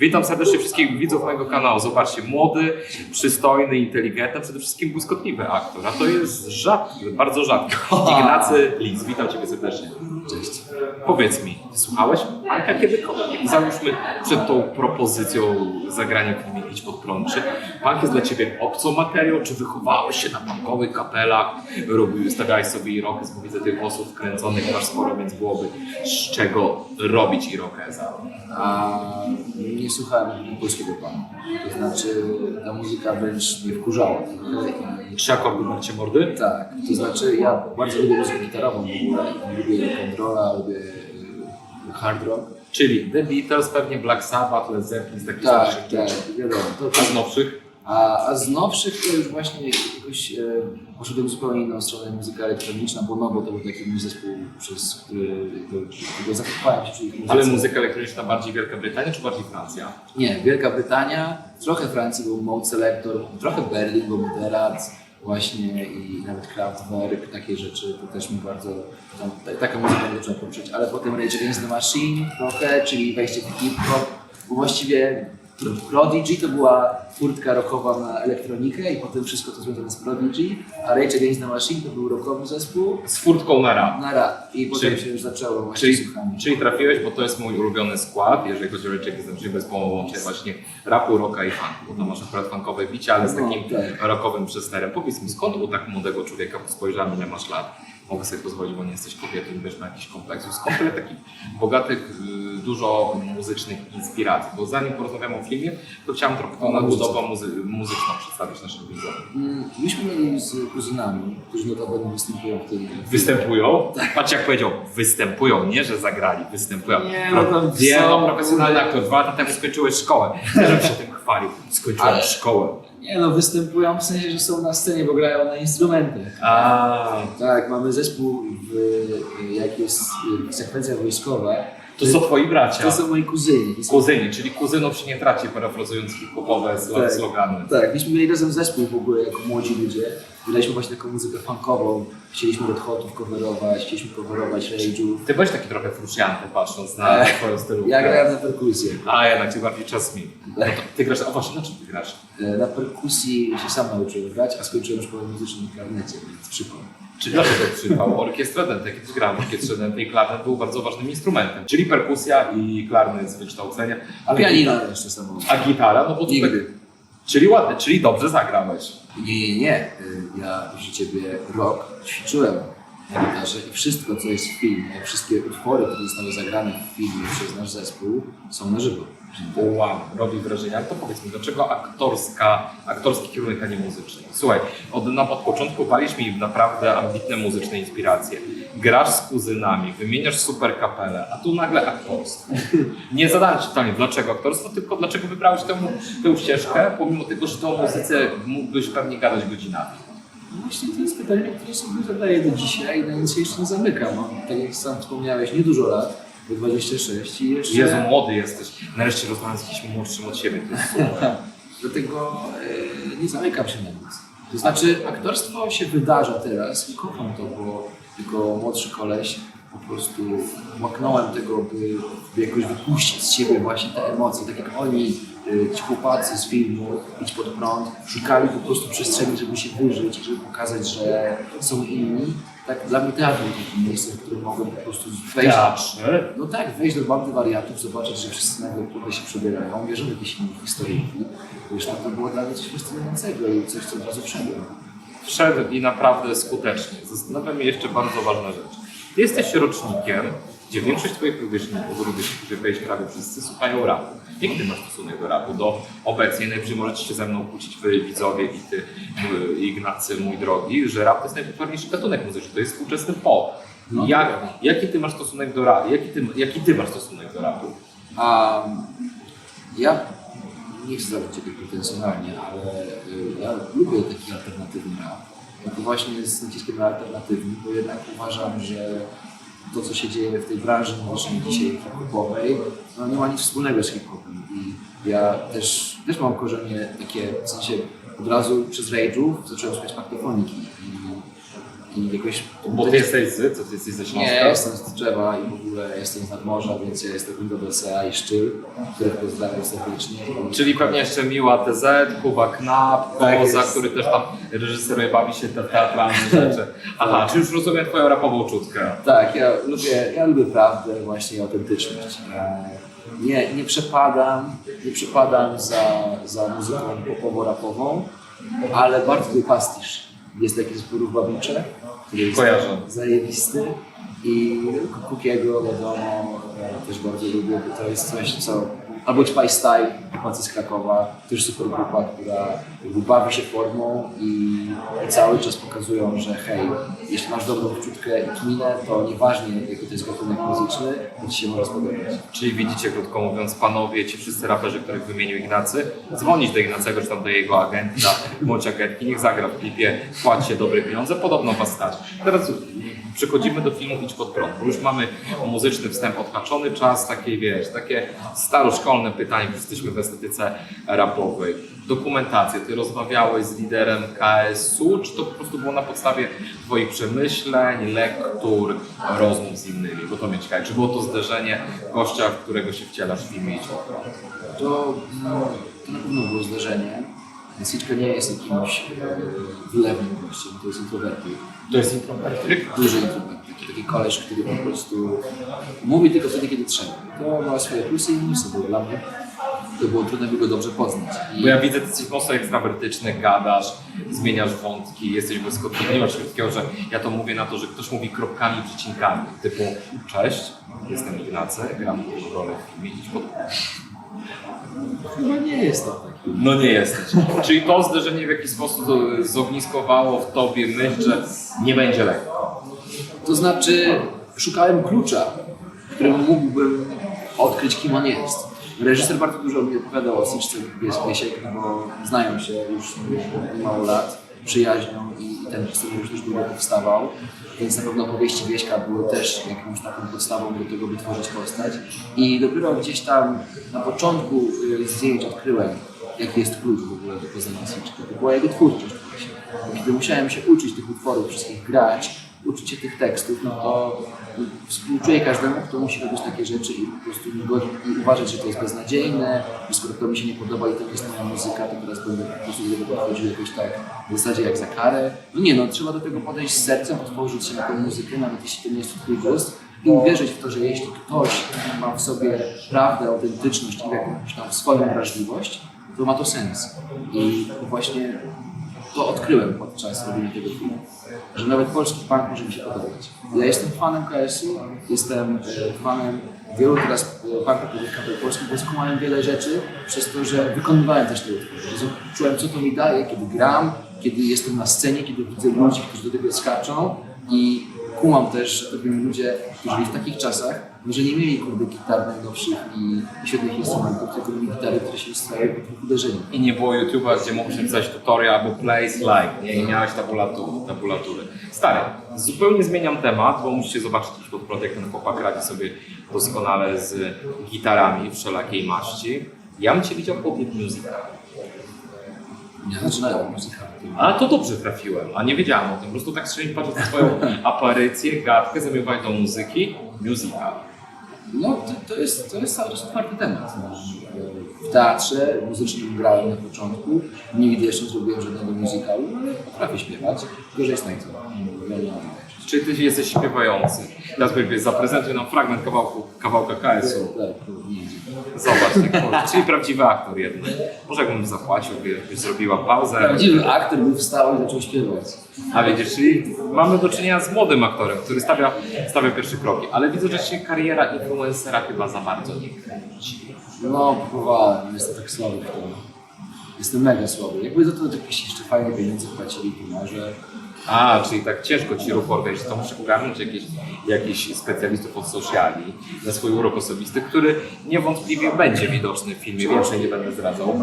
Witam serdecznie wszystkich widzów mojego kanału. Zobaczcie, młody, przystojny, inteligentny, przede wszystkim błyskotliwy aktor. A to jest rzadki, bardzo rzadki. Ignacy Lis, witam Ciebie serdecznie. Cześć. Powiedz mi, słuchałeś Anka kiedykolwiek? I załóżmy przed tą propozycją zagrania w filmie Idź pod prąd. Czy punk jest dla Ciebie obcą materią? Czy wychowałeś się na punkowych kapelach? Robił, stawiałeś sobie irokez, bo widzę tych włosów kręconych, masz sporo, więc byłoby z czego robić irokeza. A nie słuchałem polskiego pana. To znaczy ta muzyka wręcz mnie wkurzała i Trzy akordy Marcie Mordy? tak, to znaczy ja bardzo lubię muzykę gitarową w ogóle. Lubię rock and rolla, lubię hard rock. Czyli The Beatles, pewnie Black Sabbath, Led Zeppelin, z takich Tak, starszych tak, rzeczy. wiadomo. To, A z nowszych? a, a z nowszych to już właśnie jakoś e, poszedłem zupełnie inną stronę muzyka elektroniczna, bo Nowo to był taki mój zespół, przez który którego zakochałem się muzyce. Ale muzyka elektroniczna bardziej Wielka Brytania czy bardziej Francja? Nie, Wielka Brytania, trochę Francji był Mode Selector, trochę Berlin, bo Moderat właśnie i nawet Kraftwerk, takie rzeczy, to też mi bardzo, tam, ta- taka muzyka mnie zaczęła ale potem Rage Against the Machine trochę, czyli wejście w hip-hop, właściwie Prodigy to była furtka rockowa na elektronikę i potem wszystko to związane z Prodigy, a Rage Against the Machine to był rockowy zespół Z furtką na rap. na rap i potem Czyli- się już zaczęło właśnie Czyli, słuchanie. czyli trafiłeś, bo to jest mój ulubiony skład, jeżeli chodzi o Rage Against the Machine, bez połączenia właśnie rapu, rocka i funku, bo tam masz akurat funkowe bicie, ale z No, takim tak. rockowym przysterem. Powiedz mi, skąd u tak młodego człowieka, bo spojrzałem ile masz lat, mogę sobie pozwolić, bo nie jesteś kobietą, nie wiesz, ma jakiś kompleksów, skąd tyle takich bogatych, y, dużo muzycznych inspiracji? Bo zanim porozmawiamy o filmie, to chciałem trochę tą nadbudowę muzy- muzyczną przedstawić naszym widzom. Mm, Myśmy mieli z kuzynami, którzy notabene występują w tej Występują? Patrz jak powiedział, występują, nie że zagrali, występują. Nie, no tam Nie, są- no profesjonalny aktor, dwa lata temu skończyłeś szkołę. Żebym się tym chwalił. Skończyłem Ale- szkołę. Nie no, występują w sensie, że są na scenie, bo grają na instrumentach. A, Tak, mamy zespół, w, jak jest sekwencja wojskowa. To są twoi bracia. To są moi kuzyni. Kuzyni, czyli kuzynów się nie traci, parafrazując hip-hopowe Tak. slogany. Tak, myśmy mieli razem zespół w ogóle jako młodzi ludzie. Graliśmy właśnie taką muzykę funkową. Chcieliśmy Red Hotów coverować, chcieliśmy coverować Rage'ów. Ty byłeś taki trochę fruscianty patrząc na Ech, twoją stylówkę. Ja grałem na perkusję. A, jednak ci bardziej czas mi. No to ty grasz, a właśnie, na czym ty grasz? E, Na perkusji się sam nauczyłem grać, a skończyłem szkołę muzyczną w klarnecie, więc przypał. Czy dlaczego przypał? Orkiestrę dętę, kiedy grałem w orkiestrze dętej, i klarnet był bardzo ważnym instrumentem. Czyli perkusja i klarnet z wykształcenia. Ale Pianino jeszcze samo. A gitara? No bo. Nigdy. Czyli ładnie, czyli dobrze zagrałeś. Nie, nie, nie. Y, Ja, proszę Ciebie, rok ćwiczyłem i wszystko, co jest w filmie, wszystkie utwory, które zostały zagrane w filmie przez nasz zespół, są na żywo. Wow, robi wrażenie. Ale to powiedz mi, dlaczego aktorska, aktorski kierunek, a nie muzyczny? Słuchaj, od, na od początku palisz mi naprawdę ambitne muzyczne inspiracje. Grasz z kuzynami, wymieniasz super kapelę, a tu nagle aktorstwo. Nie zadałem ci dlaczego aktorstwo, tylko dlaczego wybrałeś tę, tę ścieżkę, pomimo tego, że to o muzyce mógłbyś pewnie gadać godzinami. No Właśnie to jest pytanie, które sobie zadaję do dzisiaj i na nic się jeszcze nie zamykam. Mam, tak jak sam wspomniałeś, niedużo lat, bo 26 i jeszcze... Jezu, młody jesteś. Nareszcie rozmawiam z kimś młodszym od siebie. To jest super. Dlatego e, nie zamykam się na nic. To znaczy, aktorstwo się wydarza teraz i kocham to, bo jako młodszy koleś po prostu łaknąłem tego, by, by jakoś wypuścić z siebie właśnie te emocje. Tak jak oni, ci chłopacy z filmu Idź pod prąd, szukali po prostu przestrzeni, żeby się wyżyć, żeby pokazać, że są inni. Tak dla mnie teatr był takim miejscem, w którym mogłem po prostu wejść. Teatrze? No tak, wejść do bandy wariatów, zobaczyć, że wszyscy nagle tutaj się przebierają, wierzymy w jakieś inne historyjki. Wiesz, no to było dla mnie coś fascynującego i coś, co od razu wszedłem. Wszedł i naprawdę skutecznie. Zastanawia mnie jeszcze bardzo ważna rzecz. Jesteś rocznikiem, gdzie większość twoich rówieśników, rówieśników, wejść prawie wszyscy, słuchają rapu. Jaki ty masz stosunek do rapu? Do obecnie, najwyżej możecie się ze mną kłócić wy widzowie i ty, mój Ignacy, mój drogi, że rap to jest najpopularniejszy gatunek muzyczny, to jest współczesny pop. No, Jak, jaki ty masz stosunek do rapu? Jaki ty, jaki ty masz stosunek do rapu? A ja nie chcę zabrać ciebie pretensjonalnie, ale y, ja lubię taki alternatywny rap. No to właśnie z naciskiem na alternatywny, bo jednak uważam, że to, co się dzieje w tej branży muzycznej dzisiaj hip-hopowej, no nie ma nic wspólnego z hip-hopem. I ja też, też mam korzenie takie, w sensie od razu przez rage'ów zacząłem słuchać paktofoniki. I, jakoś... Bo ty jesteś z, co ty jesteś ze Śląska? Nie, jestem z drzewa i w ogóle jestem z nadmorza, więc ja jestem do BCA i Szczyl, których pozdrawiam serdecznie. Czyli pewnie jeszcze Miła TZ, Kuba Knap, Tak Koza, który też tam reżyseruje, bawi się te teatralne rzeczy. Aha, czy już rozumiem twoją rapową czutkę? Tak, ja lubię, ja lubię prawdę właśnie i autentyczność. E, Nie, nie przepadam, nie przepadam za, za muzyką popowo-rapową, ale bardzo lubię pastisz. Jest taki zespół Ruch Babicze, który jest Kojarzę. zajebisty i Kukiego wiadomo, e, też bardzo lubię, bo to jest coś, co... Albo Ćpaj Style, chłopacy z Krakowa, też super grupa, która bawi się formą i, i cały czas pokazują, że hej, jeśli masz dobrą wczutkę i kminę, to nieważne jaki to jest gatunek muzyczny, to ci się może spodobać. Czyli widzicie, krótko mówiąc, panowie, ci wszyscy raperzy, których wymienił Ignacy, dzwonić do Ignacego, czy tam do jego agenta, bądź agentki, niech zagra w klipie, płaćcie dobre pieniądze, podobno was stać. Teraz przechodzimy do filmu Idź pod prąd, bo już mamy muzyczny wstęp odhaczony, czas takie, wiesz, takie staroszkolne pytanie, bo jesteśmy w estetyce rapowej. Dokumentację, ty rozmawiałeś z liderem KSU, czy to po prostu było na podstawie twoich przemyśleń, lektur, rozmów z innymi, bo to mnie ciekawe, czy było to zderzenie gościa, w którego się wcielasz w pod prąd? To, no, to na pewno było zdarzenie. Siczka nie jest jakimś e, wylewnym gościem, to jest introwertyk. To jest introwertyk? duży introwertyk, taki koleś, który po prostu mówi tylko wtedy, kiedy trzeba. To ma swoje plusy i minusy, bo dla mnie to było trudno, by go dobrze poznać. I Bo ja widzę, że jesteś mocno ekstrawertyczny, gadasz, zmieniasz wątki, jesteś błyskotliwy. Nie ma czegoś takiego, że ja to mówię na to, że ktoś mówi kropkami, przecinkami. Typu, cześć, jestem Ignacy, gram rolę w filmie Idź pod chyba nie jest to taki. No nie jesteś. Czyli to zderzenie w jakiś sposób zogniskowało w tobie myśl, że nie będzie lekko. To znaczy, szukałem klucza, którym mógłbym odkryć, kim on jest. Reżyser bardzo dużo mi opowiadał o Siczce Wiesiek, no bo znają się już mało lat, przyjaźnią i ten scenariusz też długo powstawał, więc na pewno opowieści Wieśka były też jakąś taką podstawą do tego, by tworzyć postać. I dopiero gdzieś tam na początku y, zdjęć odkryłem, jaki jest klucz w ogóle do poznania Siczki. To była jego twórczość właśnie. Kiedy musiałem się uczyć tych utworów, wszystkich grać, uczyć się tych tekstów, no to współczuję każdemu, kto musi robić takie rzeczy i po prostu nie godzi, i uważać, że to jest beznadziejne, że skoro to mi się nie podoba i to nie jest moja muzyka, to teraz będę po prostu do tego podchodził jakoś tak w zasadzie jak za karę. No nie no, trzeba do tego podejść z sercem, otworzyć się na tę muzykę, nawet jeśli to nie jest twój gust i uwierzyć w to, że jeśli ktoś ma w sobie prawdę, autentyczność i jakąś tam swoją wrażliwość, to ma to sens. I właśnie to odkryłem podczas robienia tego filmu, że nawet polski punk może mi się podobać. Ja jestem fanem KS-u, jestem e, fanem wielu teraz e, punkowych kapel polskich, bo skumałem wiele rzeczy przez to, że wykonywałem też te utwory. Czułem, co to mi daje, kiedy gram, kiedy jestem na scenie, kiedy widzę ludzi, którzy do tego skaczą i kumam też, że to ludzie, którzy w takich czasach może nie mieli kurde gitar najnowszych i, i świetnych instrumentów, tylko mieli gitary, które się dwóch uderzeniach. I nie było YouTube'a, gdzie mógłbyś napisać tutorial albo place like, nie? I miałeś tabulatury, tabulatury. Stary, zupełnie zmieniam temat, bo musicie zobaczyć już pod prąd, jak ten chłopak radzi sobie doskonale z gitarami wszelakiej maści. Ja bym Cię widział po Beat Musica. Ja zaczynałem muzykę. A to dobrze trafiłem, a nie wiedziałem o tym. Po prostu tak szczerze patrząc na swoją aparycję, gadkę, zamiłowanie do muzyki, musical. No, to, to, jest, to jest cały czas otwarty temat. No. W teatrze muzycznym grałem na początku, nigdy jeszcze nie zrobiłem żadnego musicalu, ale potrafię śpiewać, tylko że jest najco. Czy Ty jesteś śpiewający? Teraz powiedz, zaprezentuj nam fragment kawałku, kawałka KS-u. Tak. Zobacz, tak może. Czyli prawdziwy aktor jednak. Może jakbym zapłacił, by- byś zrobiła pauzę. Prawdziwy aktor by wstał i zaczął śpiewać. A wiecie, czyli mamy do czynienia z młodym aktorem, który stawia, stawia pierwsze kroki. Ale widzę, że się kariera influencera chyba za bardzo nie kręci. No, próbowałem, jestem tak słaby w tym. Jestem mega słaby. Jakby za to jakieś jeszcze fajne pieniądze płacili, to może... A, czyli tak ciężko ci ruch organizacji, to muszę ogarnąć jakiś, jakiś specjalistów od sociali na swój urok osobisty, który niewątpliwie będzie widoczny w filmie, więcej nie będę zdradzał.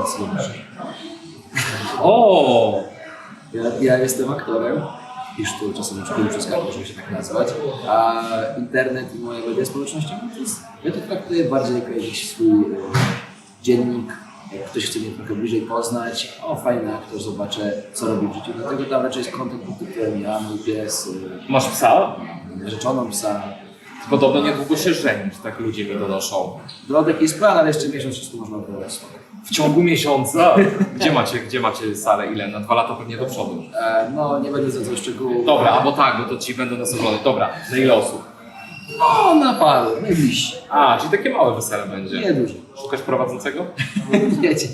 O! Ja, ja jestem aktorem i tu czasem szkoły przeskakuję, żeby się tak nazwać, a internet i moje media społecznościowe to jest, ja to traktuję bardziej jako jakiś swój e, dziennik, jak ktoś chce mnie trochę bliżej poznać, o fajny aktor, zobaczę co robi w życiu. Dlatego tam raczej jest content pod tytułem ja, mój pies, y, Masz psa? narzeczoną psa. Podobno niedługo się żenisz, tak ludzie mi donoszą. Brodek jest plan, ale jeszcze miesiąc wszystko można wybrać. W ciągu miesiąca? Gdzie macie, gdzie macie salę? Ile? Na dwa lata pewnie do przodu. E, no nie będę zdradzał szczegółów. Dobra, albo tak, bo to ci będą nasożone. Dobra, na ile osób? No na paru, najbliżsi. A, czyli takie małe wesele będzie. Nie dużo. Szukasz prowadzącego? Wiecie.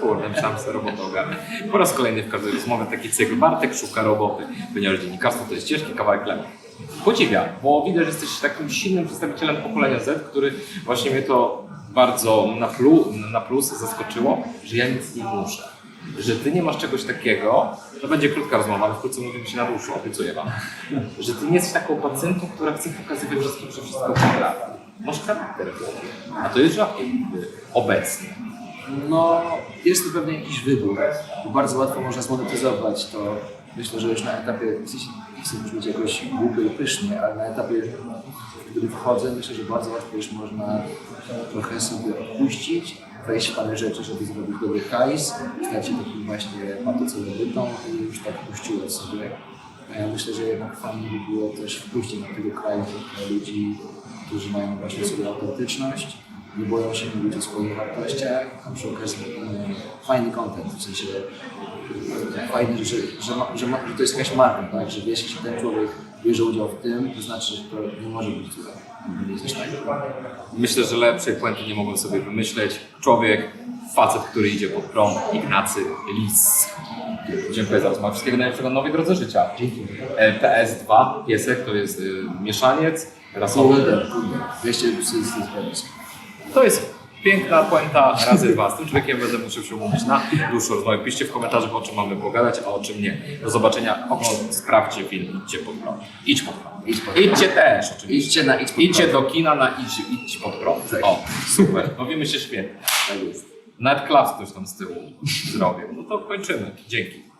Kurde, myślałem sobie robotę ogarnę. Po raz kolejny w każdej rozmowie taki cykl. Bartek szuka roboty, ponieważ dziennikarstwo to jest ciężki kawałek chleba. Podziwia, bo widać, że jesteś takim silnym przedstawicielem pokolenia Z, który właśnie mnie to bardzo na, plu, na plus zaskoczyło, że ja nic nie muszę. Że ty nie masz czegoś takiego, to będzie krótka rozmowa, ale wkrótce mówimy się na dłuższą, obiecuję wam. Że ty nie jesteś taką pacjentką, która chce pokazywać wszystkim, że wszystko potrafi. Masz charakter w głowie, a to jest rzadkie nigdy obecnie. No, jest to pewnie jakiś wybór, bo bardzo łatwo można zmonetyzować to. Myślę, że już na etapie, chcę brzmieć jakoś głupio i pysznie, ale na etapie, w którym wchodzę, myślę, że bardzo łatwo już można trochę sobie odpuścić, wejść w parę rzeczy, żeby zrobić dobry hajs, stać się takim właśnie patocelebrytą i już tak puściłem sobie. A ja myślę, że jednak fajnie by było też wpuścić do tego kraju ludzi, którzy mają właśnie sobie autentyczność, nie boją się mówić o swoich wartościach, a przy okazji mają fajny content, w sensie e, fajny, że, że, że, że to jest jakaś marka, tak? że wiesz, jeśli ten człowiek bierze udział w tym, to znaczy, że to nie może być takiego. Myślę, że lepszej puenty nie mogłem sobie wymyśleć. Człowiek, facet, który idzie pod prąd, Ignacy Lis. Dziękuję za rozmowę. Wszystkiego najlepszego na nowej drodze życia. Dzięki. E, PS2, piesek, to jest y, mieszaniec rasowy. Psy z. To jest piękna puenta razy dwa. Z tym człowiekiem będę musiał się umówić na dłuższą rozmowę. Piszcie w komentarzach, o czym mamy pogadać, a o czym nie. Do zobaczenia. O, sprawdźcie film. Idźcie pod prąd. Idź pod prąd. Idź pod prąd. Idźcie też oczywiście. Idźcie na idź pod Idźcie do kina na idź, idź pod prąd. Tak. O, super. Bawimy się świetnie. Tak jest. Nawet klaps ktoś tam z tyłu zrobił. No to kończymy. Dzięki.